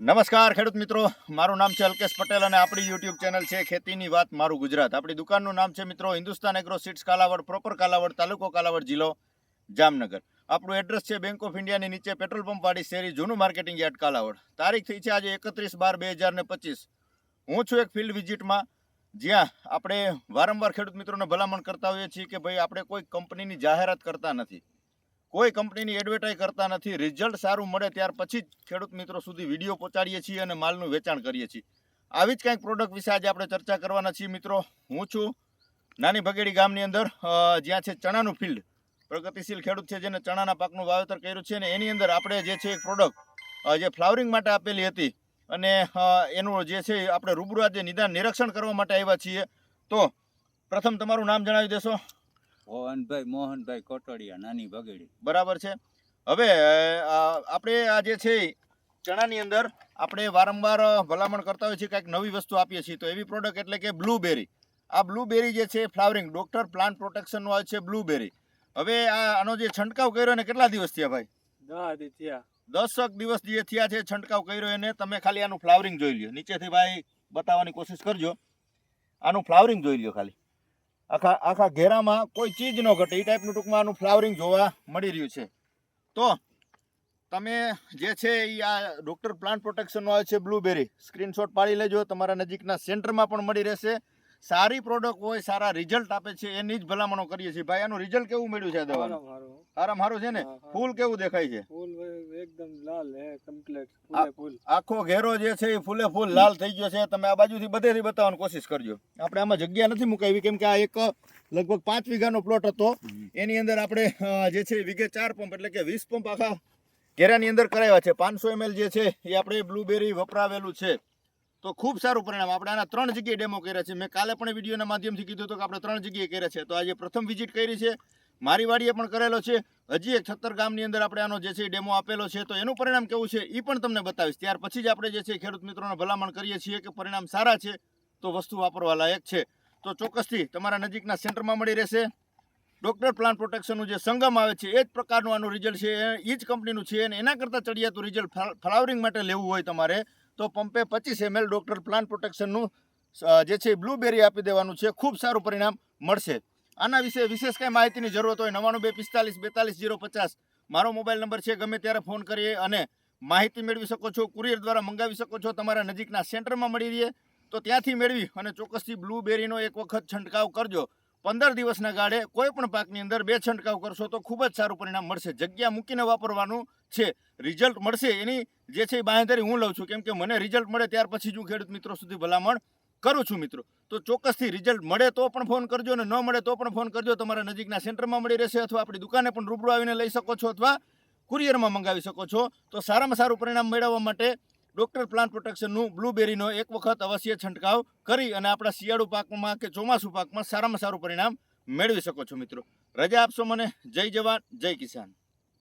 નમસ્કાર ખેડૂત મિત્રો. મારું નામ છે અલ્કેશ પટેલ અને આપણી યુટ્યુબ ચેનલ છે ખેતીની વાત મારું ગુજરાત. આપણી દુકાનનું નામ છે મિત્રો Hindustan agro seeds Kalavad proper Kalavad, તાલુકો કાલાવડ જિલ્લો જામનગર. આપણું એડ્રેસ છે બેંક ઓફ ઇન્ડિયાની નીચે પેટ્રોલ પંપ વાળી શેરી, જૂનું માર્કેટિંગ યાર્ડ કાલાવડ. તારીખ થઈ છે આજે એકત્રીસ બાર બે હજાર પચીસ. હું છું એક ફિલ્ડ વિઝિટમાં જ્યાં આપણે વારંવાર ખેડૂત મિત્રોને ભલામણ કરતા હોઈએ છીએ કે ભાઈ, આપણે કોઈ કંપનીની જાહેરાત કરતા નથી. કોઈ કંપનીની એડવર્ટાઇઝ કરતા નથી. રિઝલ્ટ સારું મળે ત્યાર પછી જ ખેડૂત મિત્રો સુધી વીડિયો પહોંચાડીએ છીએ અને માલનું વેચાણ કરીએ છીએ. આવી જ કંઈક પ્રોડક્ટ વિશે આજે આપણે ચર્ચા કરવાના છીએ મિત્રો. હું છું નાની ભગેડી ગામની અંદર જ્યાં છે ચણાનું ફિલ્ડ પ્રગતિશીલ ખેડૂત છે જેને ચણાના પાકનું વાવેતર કર્યું છે અને એની અંદર આપણે જે છે એક પ્રોડક્ટ જે ફ્લાવરિંગ માટે આપેલી હતી અને એનું જે છે આપણે રૂબરૂ આજે નિદાન, નિરીક્ષણ કરવા માટે આવ્યા છીએ. તો પ્રથમ તમારું નામ જણાવી દેશો. ભવનભાઈ મોહનભાઈ કોટડિયા નાની બગડી બરાબર છે. હવે આપણે આ જે છે ચણાની અંદર આપણે વારંવાર ભલામણ કરતા હોઈએ છીએ કંઈક નવી વસ્તુ આપીએ છીએ. તો એવી પ્રોડક્ટ એટલે કે બ્લુબેરી આ બ્લુબેરી જે છે ફ્લાવરિંગ ડોક્ટર પ્લાન્ટ પ્રોટેક્શનનો આવે છે બ્લુબેરી હવે આ આનો જે છંટકાવ કર્યો ને કેટલા દિવસ થયા ભાઈ? થયા. દસક દિવસ જે થયા છે છંટકાવ કર્યો એને તમે ખાલી આનું ફ્લાવરિંગ જોઈ લ્યો. નીચેથી ભાઈ બતાવવાની કોશિશ કરજો. આનું ફ્લાવરિંગ જોઈ લ્યો ખાલી. આખા આખા ઘેરામાં કોઈ ચીજ ન ઘટે. એ ટાઈપનું ટૂંકમાં આનું ફ્લાવરિંગ જોવા મળી રહ્યું છે. તો તમે જે છે એ આ ડૉક્ટર પ્લાન્ટ પ્રોટેક્શનનો આવે છે બ્લૂબેરી સ્ક્રીનશોટ પાડી લેજો. તમારા નજીકના સેન્ટરમાં પણ મળી રહેશે. સારી પ્રોડક્ટ હોય સારા રિઝલ્ટ આપે છે એની જ ભલામણો કરીએ છીએ. ભાઈ આનું રિઝલ્ટ કેવું મળ્યું છે આ દવાનું? સારામાં સારું. છે ને. ફૂલ કેવું દેખાય છે? ફૂલ એકદમ લાલ હે કમ્પ્લીટ ફૂલે ફૂલ. આખો ઘેરો જે છે એ ફૂલે ફૂલ લાલ થઈ ગયો છે. તમે આ બાજુથી બધેથી બતાવવાની કોશિશ કરજો. આપણે આમાં જગ્યા નથી મુકાવી કેમ કે આ એક લગભગ પાંચ વીઘાનો પ્લોટ હતો. એની અંદર આપણે જે છે વીઘે ચાર પંપ એટલે કે વીસ પંપ આખા ઘેરાની અંદર કરાવ્યા છે. પાંચસો એમએલ જે છે એ આપણે બ્લુબેરી વપરાવેલું છે. તો ખૂબ સારું પરિણામ. આપણે આના ત્રણ જગ્યાએ ડેમો કર્યા છે. મેં કાલે પણ વિડીયોના માધ્યમથી કીધું હતું કે આપણે ત્રણ જગ્યાએ કર્યા છે. તો આજે પ્રથમ વિઝિટ કરી છે. મારી વાડીએ પણ કરેલો છે. હજી એક છત્તર ગામની અંદર આપણે આનો જે છે ડેમો આપેલો છે, તો એનું પરિણામ કેવું છે એ પણ તમને બતાવીશ. ત્યાર પછી જ આપણે જે છે ખેડૂત મિત્રોને ભલામણ કરીએ છીએ કે પરિણામ સારા છે તો વસ્તુ વાપરવા લાયક છે. તો ચોક્કસથી તમારા નજીકના સેન્ટરમાં મળી રહેશે. ડૉક્ટર પ્લાન્ટ પ્રોટેક્શનનું જે સંગમ આવે છે, એ જ પ્રકારનું આનું રિઝલ્ટ છે, એ જ કંપનીનું છે, અને એના કરતાં ચડિયાતું રિઝલ્ટ ફ્લાવરિંગ માટે લેવું હોય તમારે, તો પંપે પચીસ એમએલ ડૉક્ટર પ્લાન્ટ પ્રોટેક્શનનું જે છે બ્લૂબેરી આપી દેવાનું છે. ખૂબ સારું પરિણામ મળશે. આના વિશે વિશેષ કંઈ માહિતીની જરૂરત હોય નવ્વાણું બે પિસ્તાલીસ બેતાલીસ જીરો પચાસ. મારો મોબાઈલ નંબર છે, ગમે ત્યારે ફોન કરીએ અને માહિતી મેળવી શકો છો, કુરિયર દ્વારા મંગાવી શકો છો, તમારા નજીકના સેન્ટરમાં મળી રહીએ તો ત્યાંથી મેળવી અને ચોક્કસથી બ્લુબેરીનો એક વખત છંટકાવ કરજો. પંદર દિવસના ગાળે કોઈ પણ પાકની અંદર બે છંટકાવ કરશો તો ખૂબ જ સારું પરિણામ મળશે. જગ્યા મૂકીને વાપરવાનું છે, રિઝલ્ટ મળશે એની જે છે એ બાંહેધરી હું લઉં છું. કેમ કે મને રિઝલ્ટ મળે ત્યાર પછી જ હું ખેડૂત મિત્રો સુધી ભલામણ કરું છું મિત્રો. તો ચોક્કસથી રિઝલ્ટ મળે તો પણ ફોન કરજો અને ન મળે તો પણ ફોન કરજો. તમારા નજીકના સેન્ટરમાં મળી રહેશે અથવા આપણી દુકાને પણ રૂબરૂ આવીને લઈ શકો છો અથવા કુરિયરમાં મંગાવી શકો છો. તો સારામાં સારું પરિણામ મેળવવા માટે ડોક્ટર પ્લાન્ટ પ્રોટેક્શનનું બ્લુબેરીનો એક વખત અવશ્ય છંટકાવ કરી અને આપણા શિયાળુ પાકમાં કે ચોમાસું પાકમાં સારામાં સારું પરિણામ મેળવી શકો છો મિત્રો. રજા આપશો મને. જય જવાન, જય કિસાન.